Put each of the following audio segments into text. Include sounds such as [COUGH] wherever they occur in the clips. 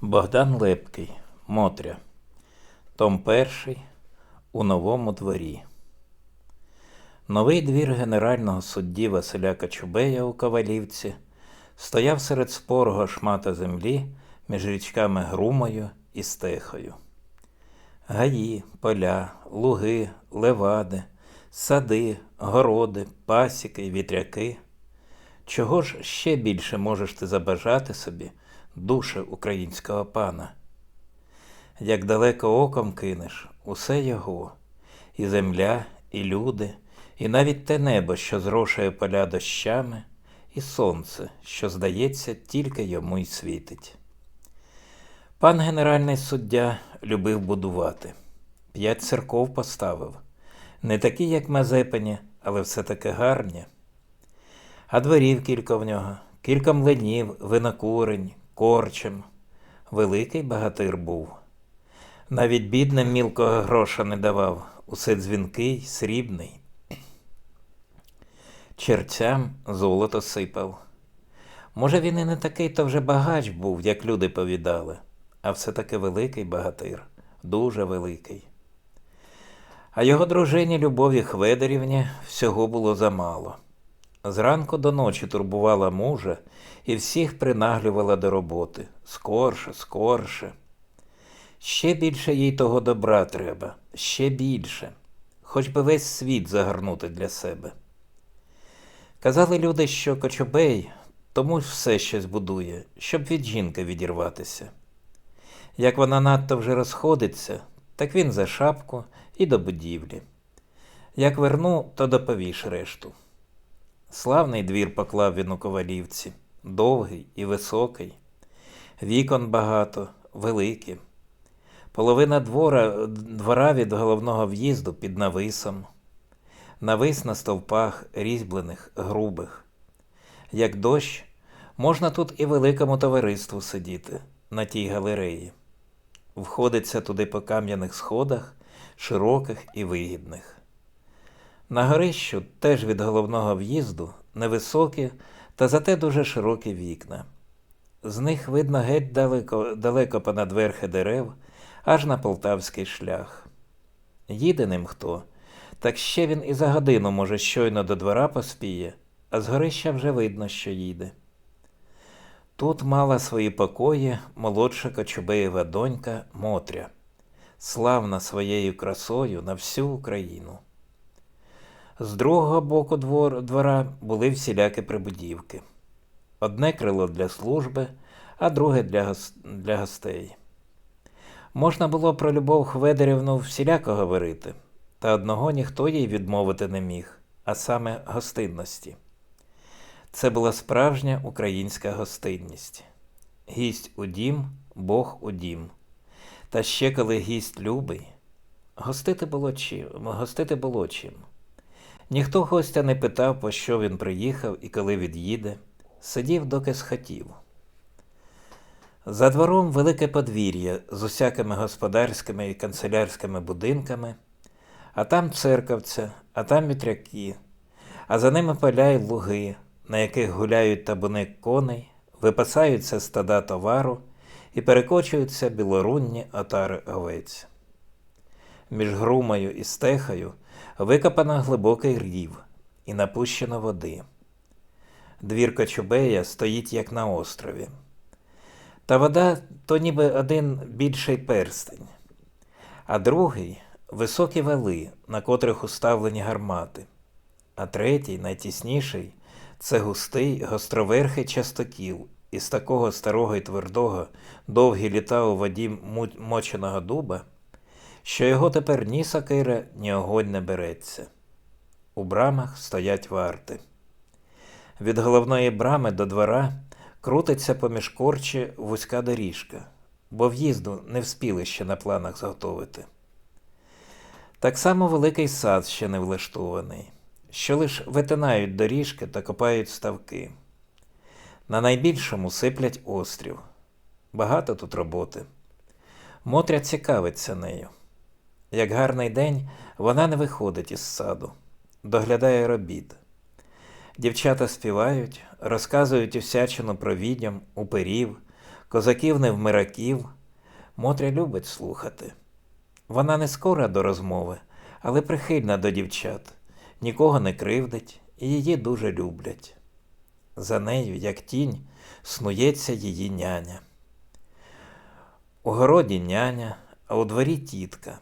Богдан Лепкий, Мотря. Том 1. У новому дворі. Новий двір генерального судді Василя Качубея у Ковалівці стояв серед спорого шмата землі між річками Грумою і Стехою. Гаї, поля, луги, левади, сади, городи, пасіки вітряки. Чого ж ще більше можеш ти забажати собі, душе українського пана? Як далеко оком кинеш, усе його, і земля, і люди, і навіть те небо, що зрошує поля дощами, і сонце, що, здається, тільки йому й світить. Пан генеральний суддя любив будувати. П'ять церков поставив. Не такі, як Мазепині, але все таки гарні. А дворів кілька в нього, кілька млинів, винокурень, корчем. Великий багатир був. Навіть бідним мілкого гроша не давав, усе дзвінкий, срібний. Черцям золото сипав. Може, він і не такий то вже багач був, як люди повідали, а все-таки великий багатир, дуже великий. А його дружині Любові Хведерівні всього було замало. Зранку до ночі турбувала мужа і всіх принаглювала до роботи. Скорше, скорше. Ще більше їй того добра треба, ще більше, хоч би весь світ загорнути для себе. Казали люди, що Кочубей тому все щось будує, щоб від жінки відірватися. Як вона надто вже розходиться, так він за шапку і до будівлі. Як верну, то доповіш решту. Славний двір поклав він у ковалівці, довгий і високий, вікон багато, великі. Половина двора, двора від головного в'їзду під нависом, навис на стовпах різьблених, грубих. Як дощ, можна тут і великому товариству сидіти на тій галереї. Входиться туди по кам'яних сходах, широких і вигідних. На горищу теж від головного в'їзду невисокі та зате дуже широкі вікна. З них видно геть далеко, далеко понад верхи дерев, аж на полтавський шлях. Їде ним хто, так ще він і за годину, може, щойно до двора поспіє, а з горища вже видно, що їде. Тут мала свої покої молодша Кочубеєва донька Мотря, славна своєю красою на всю Україну. З другого боку двор, двора були всілякі прибудівки. Одне крило для служби, а друге для, для гостей. Можна було про Любов Хведерівну всіляко говорити, та одного ніхто їй відмовити не міг, а саме гостинності. Це була справжня українська гостинність. Гість у дім, Бог у дім. Та ще коли гість любий, гостити було чим. Гостити було чим. Ніхто гостя не питав, по що він приїхав і коли від'їде, сидів, доки схотів. За двором велике подвір'я з усякими господарськими і канцелярськими будинками, а там церковця, а там вітряки, а за ними поля й луги, на яких гуляють табуни коней, випасаються стада товару і перекочуються білорунні отари овець. Між грумою і стехою викопано глибокий рів і напущено води. Двір Кочубея стоїть як на острові. Та вода то ніби один більший перстень, а другий високі вали, на котрих уставлені гармати, а третій, найтісніший, це густий гостроверхий частокіл із такого старого і твердого довгі літа у воді моченого дуба, що його тепер ні сокира, ні огонь не береться. У брамах стоять варти. Від головної брами до двора крутиться поміж корчі вузька доріжка, бо в'їзду не вспіли ще на планах зготовити. Так само великий сад ще не влаштований, що лиш витинають доріжки та копають ставки. На найбільшому сиплять острів. Багато тут роботи. Мотря цікавиться нею. Як гарний день, вона не виходить із саду, доглядає робіт. Дівчата співають, розказують усячину про відьом, уперів, козаків невмираків. Мотря любить слухати. Вона не скора до розмови, але прихильна до дівчат, нікого не кривдить і її дуже люблять. За нею, як тінь, снується її няня. У городі няня, а у дворі тітка.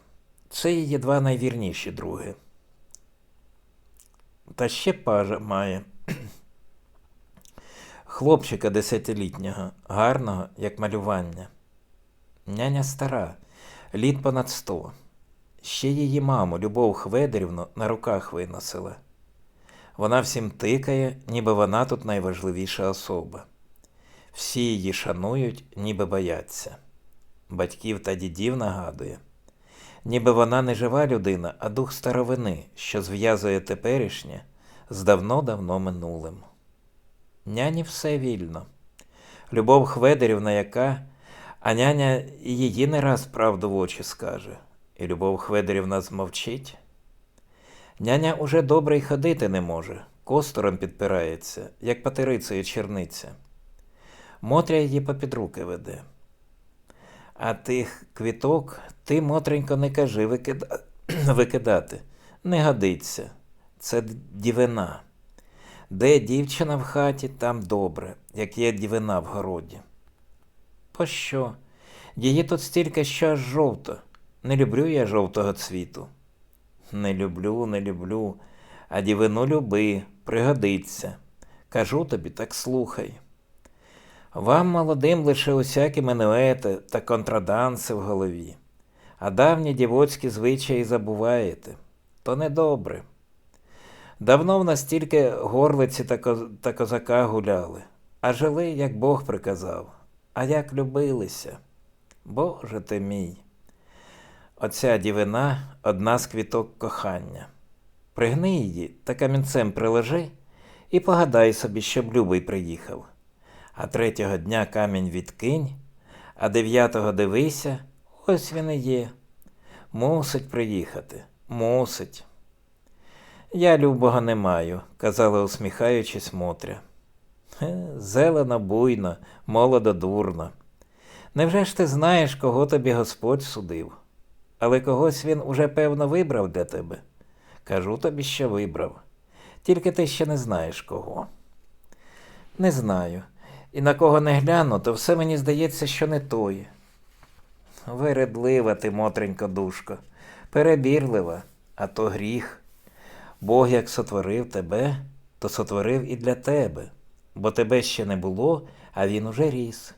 Це її два найвірніші други. Та ще пажа має. [CLEARS THROAT] Хлопчика десятилітнього, гарного, як малювання. Няня стара, літ понад сто. Ще її маму, Любов Хведерівну, на руках виносила. Вона всім тикає, ніби вона тут найважливіша особа. Всі її шанують, ніби бояться. Батьків та дідів нагадує. Ніби вона не жива людина, а дух старовини, що зв'язує теперішнє з давно-давно минулим. Няні все вільно. Любов Хведерівна яка, а няня її не раз правду в очі скаже, і Любов Хведерівна змовчить. Няня уже добре й ходити не може, костором підпирається, як патерицею черниця. Мотря її попід руки веде. А тих квіток ти, Мотренько, не кажи викида... [CLEARS THROAT] викидати. Не годиться. Це дівина. Де дівчина в хаті, там добре, як є дівина в городі. Пощо? Її тут стільки, що аж жовто. Не люблю я жовтого цвіту. Не люблю, не люблю, а дівину люби, пригодиться. Кажу тобі, так слухай. Вам, молодим, лише усякі минуети та контраданси в голові, а давні дівоцькі звичаї забуваєте. То недобре. Давно в нас тільки горлиці та, коз... та козака гуляли, а жили, як Бог приказав, а як любилися. Боже ти мій. Оця дівина одна з квіток кохання. Пригни її та камінцем приложи і погадай собі, щоб любий приїхав. А третього дня камінь відкинь, а дев'ятого дивися, ось він і є. Мусить приїхати, мусить. Я любого не маю, казала, усміхаючись Мотря. Хе, Зелено буйно, молодо дурно. Невже ж ти знаєш, кого тобі Господь судив? Але когось він уже певно вибрав для тебе. Кажу тобі, що вибрав. Тільки ти ще не знаєш кого. Не знаю. І на кого не гляну, то все мені здається, що не той. Вередлива ти, Мотренько, душко, перебірлива, а то гріх. Бог як сотворив тебе, то сотворив і для тебе, бо тебе ще не було, а він уже ріс.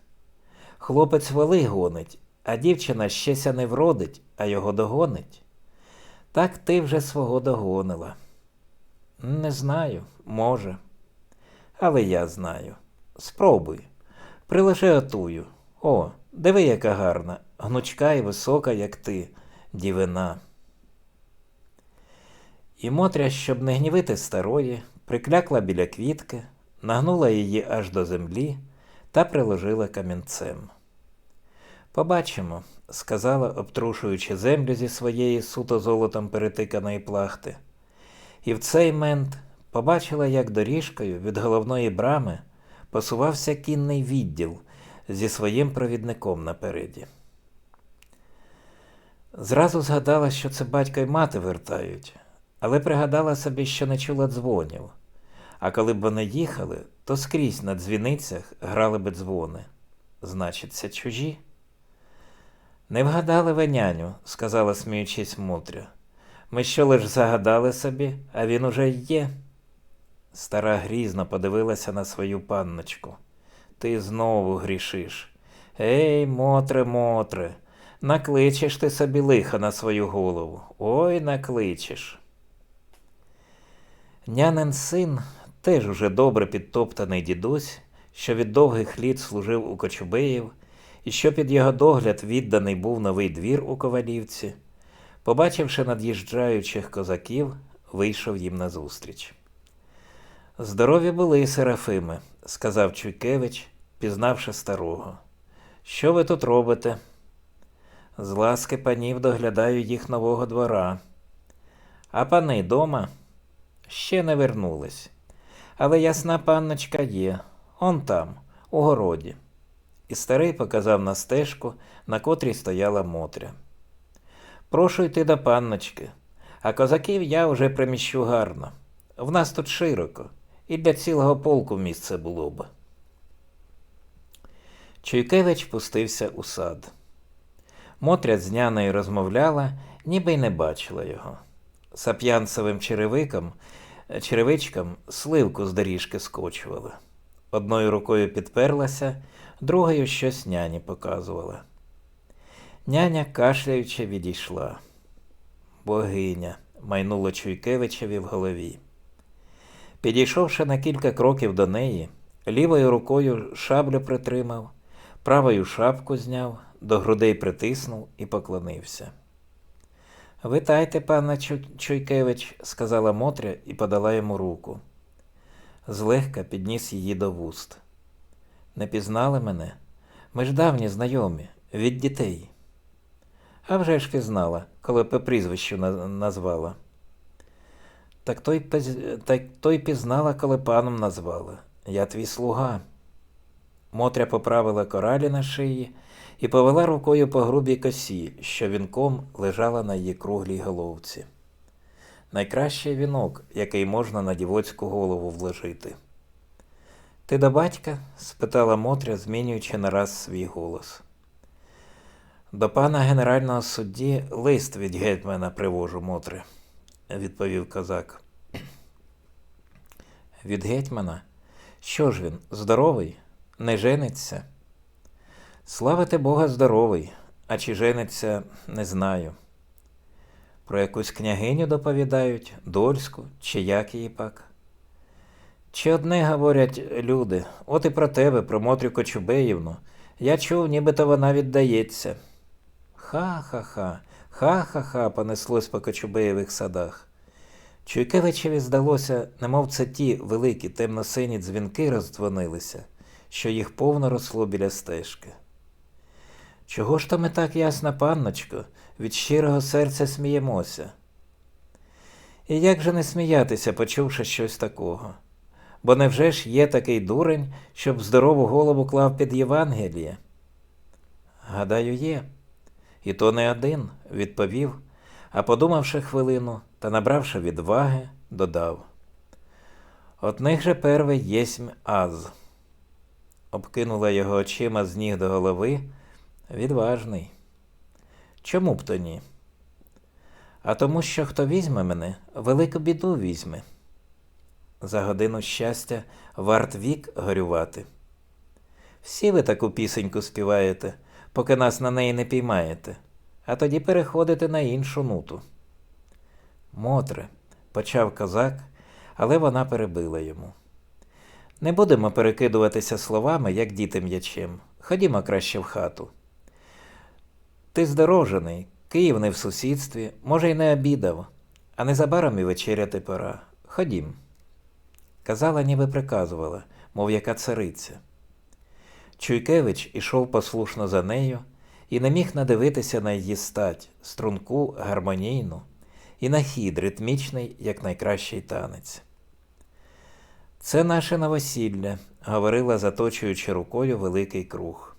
Хлопець воли гонить, а дівчина щеся не вродить, а його догонить. Так ти вже свого догонила. Не знаю, може. Але я знаю. Спробуй. Прилежи отую. О, диви, яка гарна, гнучка і висока, як ти, дівина. І Мотря, щоб не гнівити старої, приклякла біля квітки, нагнула її аж до землі та приложила камінцем. Побачимо, сказала, обтрушуючи землю зі своєї суто золотом перетиканої плахти. І в цей мент побачила, як доріжкою від головної брами посувався кінний відділ зі своїм провідником напереді. Зразу згадала, що це батько й мати вертають, але пригадала собі, що не чула дзвонів. А коли б вони їхали, то скрізь на дзвіницях грали би дзвони. Значиться, чужі. Не вгадали ви, няню, сказала, сміючись Мотря. Ми що лиш загадали собі, а він уже є. Стара грізно подивилася на свою панночку. Ти знову грішиш. Ей, Мотре, Мотре, накличеш ти собі лиха на свою голову. Ой, накличеш. Нянин син теж уже добре підтоптаний дідусь, що від довгих літ служив у Кочубеїв, і що під його догляд відданий був новий двір у Ковалівці, побачивши над'їжджаючих козаків, вийшов їм назустріч. Здорові були, Серафими, сказав Чуйкевич, пізнавши старого. Що ви тут робите? З ласки панів доглядаю їх нового двора. А пани дома ще не вернулись. Але ясна панночка є, он там, у городі. і старий показав на стежку, на котрій стояла Мотря. Прошу йти до панночки, а козаків я вже приміщу гарно. В нас тут широко, і для цілого полку місце було б. Чуйкевич пустився у сад. Мотря з няною розмовляла, ніби й не бачила його. Сап'янцевим черевиком, черевичкам сливку з доріжки скочувала. Одною рукою підперлася, другою щось няні показувала. Няня, кашляючи, відійшла. Богиня, майнуло Чуйкевичеві в голові. Підійшовши на кілька кроків до неї, лівою рукою шаблю притримав, правою шапку зняв, до грудей притиснув і поклонився. Витайте, пане Чу- Чуйкевич, сказала Мотря і подала йому руку. Злегка підніс її до вуст. Не пізнали мене? Ми ж давні знайомі, від дітей. А вже ж пізнала, коли по прізвищу назвала. Так той, так той пізнала, коли паном назвала. Я твій слуга. Мотря поправила коралі на шиї і повела рукою по грубій косі, що вінком лежала на її круглій головці. Найкращий вінок, який можна на дівоцьку голову вложити. Ти до батька? спитала Мотря, змінюючи нараз свій голос. До пана генерального судді лист від гетьмана привожу, Мотре, відповів козак. Від гетьмана? Що ж він, здоровий? Не жениться? Славити Бога здоровий, а чи жениться, не знаю. Про якусь княгиню доповідають, дольську, чи як її пак. Чи одне говорять люди, от і про тебе, про Мотрю Кочубеївну. Я чув, нібито вона віддається. Ха-ха-ха, ха-ха-ха, понеслось по Кочубеєвих садах. Чуйкевичеві здалося, немов це ті великі темно-сині дзвінки роздзвонилися, що їх повно росло біля стежки. Чого ж то ми так, ясна панночко, від щирого серця сміємося? І як же не сміятися, почувши щось такого? Бо невже ж є такий дурень, щоб здорову голову клав під Євангеліє? Гадаю, є. І то не один, відповів, а подумавши хвилину та набравши відваги, додав. От них же первий єсмь аз. Обкинула його очима з ніг до голови. Відважний. Чому б то ні? А тому, що хто візьме мене, велику біду візьме. За годину щастя варт вік горювати. Всі ви таку пісеньку співаєте, поки нас на неї не піймаєте, а тоді переходите на іншу нуту. Мотре, почав козак, але вона перебила йому. Не будемо перекидуватися словами, як діти м'ячем. Ходімо краще в хату. Ти здорожений, Київ не в сусідстві, може, й не обідав, а незабаром і вечеряти пора. Ходім. Казала, ніби приказувала, мов яка цариця. Чуйкевич ішов послушно за нею і не міг надивитися на її стать, струнку, гармонійну, і на хід ритмічний, як найкращий танець. Це наше новосілля, говорила, заточуючи рукою великий круг.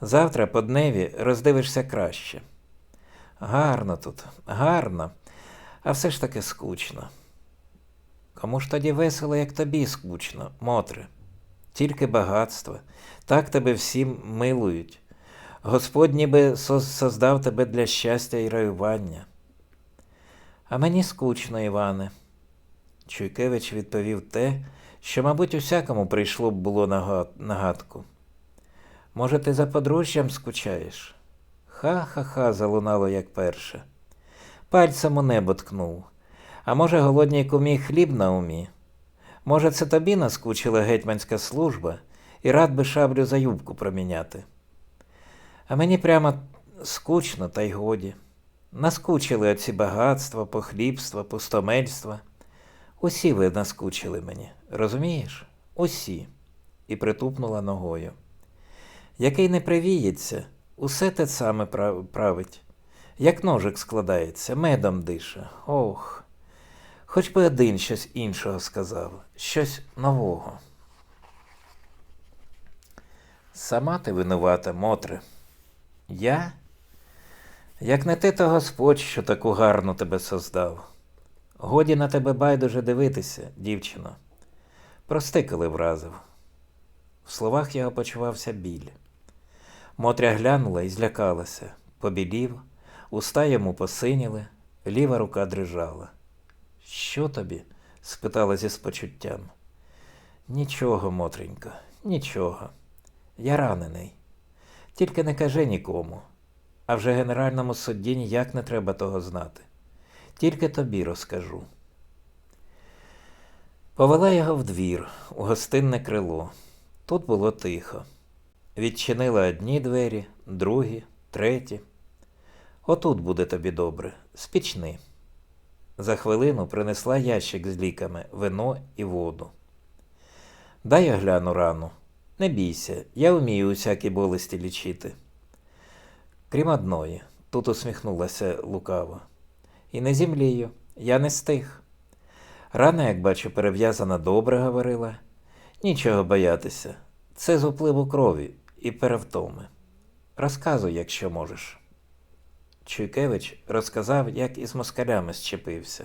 Завтра по дневі роздивишся краще. Гарно тут, гарно, а все ж таки скучно. Кому ж тоді весело, як тобі скучно, Мотре? Тільки багатство, так тебе всім милують. Господь ніби создав тебе для щастя і раювання. А мені скучно, Іване. Чуйкевич відповів те, що, мабуть, усякому прийшло б було на гадку. Може, ти за подружжям скучаєш? Ха-ха-ха, залунало як перше. Пальцем у небо ткнув. А може, голодній кумі хліб на умі? Може, це тобі наскучила гетьманська служба і рад би шаблю за юбку проміняти. А мені прямо скучно, та й годі. Наскучили оці багатства, похлібства, пустомельства. Усі ви наскучили мені, розумієш? Усі. І притупнула ногою. Який не привіється, усе те саме править. Як ножик складається, медом дише. Ох. Хоч би один щось іншого сказав, щось нового. Сама ти винувата, Мотре. Я? Як не ти, то Господь, що таку гарну тебе создав. Годі на тебе байдуже дивитися, дівчино. Прости, коли вразив. В словах його почувався біль. Мотря глянула і злякалася, побілів, уста йому посиніли, ліва рука дрижала. Що тобі? спитала зі спочуттям. Нічого, Мотренько, нічого. Я ранений. Тільки не кажи нікому. А вже генеральному судді ніяк не треба того знати. Тільки тобі розкажу. Повела його в двір, у гостинне крило. Тут було тихо. Відчинила одні двері, другі, треті. Отут буде тобі добре, спічни. За хвилину принесла ящик з ліками, вино і воду. Дай я гляну рану. Не бійся, я вмію усякі болесті лічити. Крім одної, тут усміхнулася лукаво. І не зімлію, я не стих. Рана, як бачу, перев'язана добре говорила. Нічого боятися. Це з upливу крові і перевтоми. Розказуй, якщо можеш. Чуйкевич розказав, як із москалями щепився.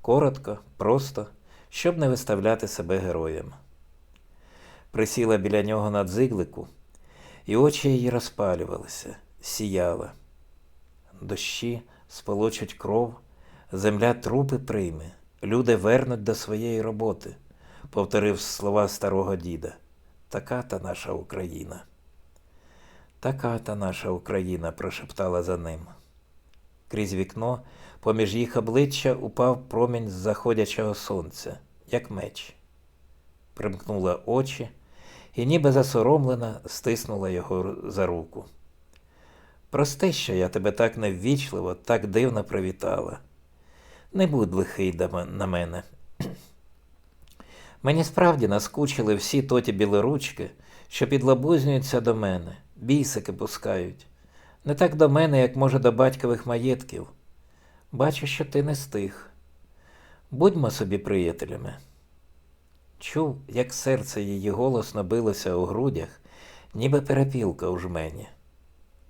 Коротко, просто, щоб не виставляти себе героєм. Присіла біля нього на дзиглику, і очі її розпалювалися, сіяла. Дощі сполочать кров, земля трупи прийме, люди вернуть до своєї роботи, повторив слова старого діда. Така та наша Україна. Така та наша Україна, прошептала за ним. Крізь вікно, поміж їх обличчя упав промінь з заходячого сонця, як меч. Примкнула очі і, ніби засоромлена, стиснула його за руку. Прости, що я тебе так неввічливо, так дивно привітала. Не будь лихий на мене. Мені справді наскучили всі тоті білоручки, що підлабузнюються до мене, бісики пускають. Не так до мене, як може до батькових маєтків. Бачу, що ти не стих. Будьмо собі приятелями. Чув, як серце її голосно билося у грудях, ніби перепілка у жмені.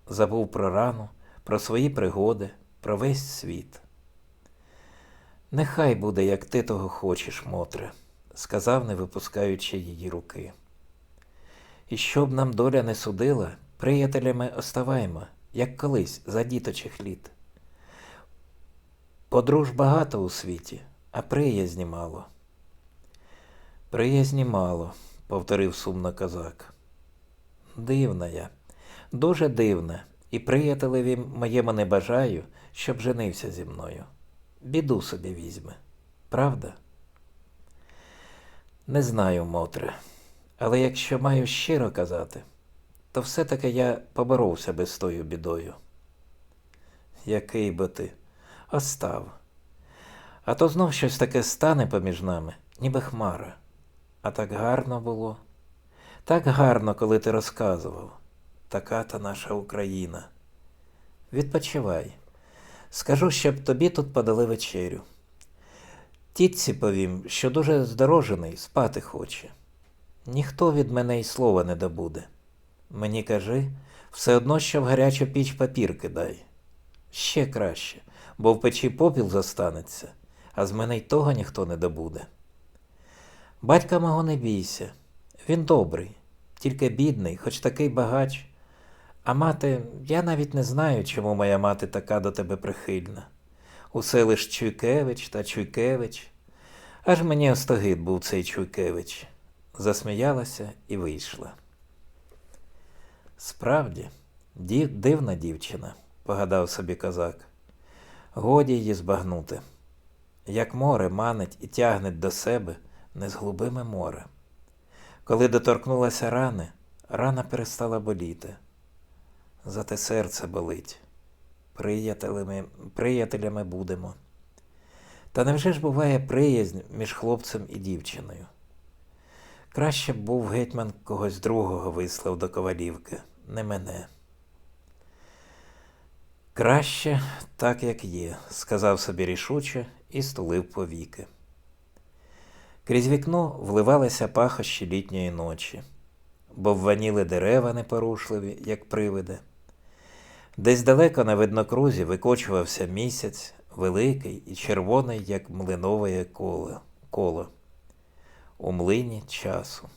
Забув про рану, про свої пригоди, про весь світ. Нехай буде, як ти того хочеш, Мотре, сказав, не випускаючи її руки. І щоб нам доля не судила, приятелями оставаймо, як колись за діточих літ. Подруж багато у світі, а приязні мало. Приязні мало, повторив сумно козак. Дивна я, дуже дивна, і приятелеві моєму не бажаю, щоб женився зі мною. Біду собі візьме, правда? Не знаю, Мотре, але якщо маю щиро казати, то все-таки я поборовся би з тою бідою. Який би ти? Остав. А то знов щось таке стане поміж нами, ніби хмара. А так гарно було. Так гарно, коли ти розказував. Така та наша Україна. Відпочивай. Скажу, щоб тобі тут подали вечерю. Тітці повім, що дуже здорожений, спати хоче. Ніхто від мене й слова не добуде. Мені кажи, все одно, що в гарячу піч папір кидай. Ще краще, бо в печі попіл застанеться, а з мене й того ніхто не добуде. Батька мого не бійся, він добрий, тільки бідний, хоч такий багач. А мати, я навіть не знаю, чому моя мати така до тебе прихильна. Усе лиш Чуйкевич та Чуйкевич. Аж мені остогид був цей Чуйкевич. Засміялася і вийшла. Справді, дивна дівчина, погадав собі козак. Годі її збагнути. Як море манить і тягнеть до себе незглубиме море. Коли доторкнулася рани, рана перестала боліти. Зате серце болить. Приятелями, приятелями будемо. Та невже ж буває приязнь між хлопцем і дівчиною? Краще б був гетьман когось другого вислав до ковалівки, не мене. Краще так, як є, сказав собі рішуче і стулив повіки. Крізь вікно вливалися пахощі літньої ночі. бо вваніли дерева непорушливі, як привиди. Десь далеко на виднокрузі викочувався місяць, великий і червоний, як млинове коло. У млині часу.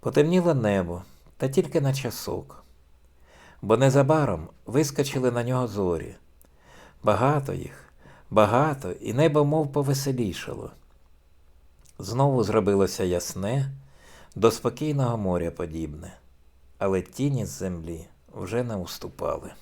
Потемніло небо, та тільки на часок. Бо незабаром вискочили на нього зорі. Багато їх, багато, і небо мов повеселішало. Знову зробилося ясне, до спокійного моря подібне, але тіні з землі вже не уступали.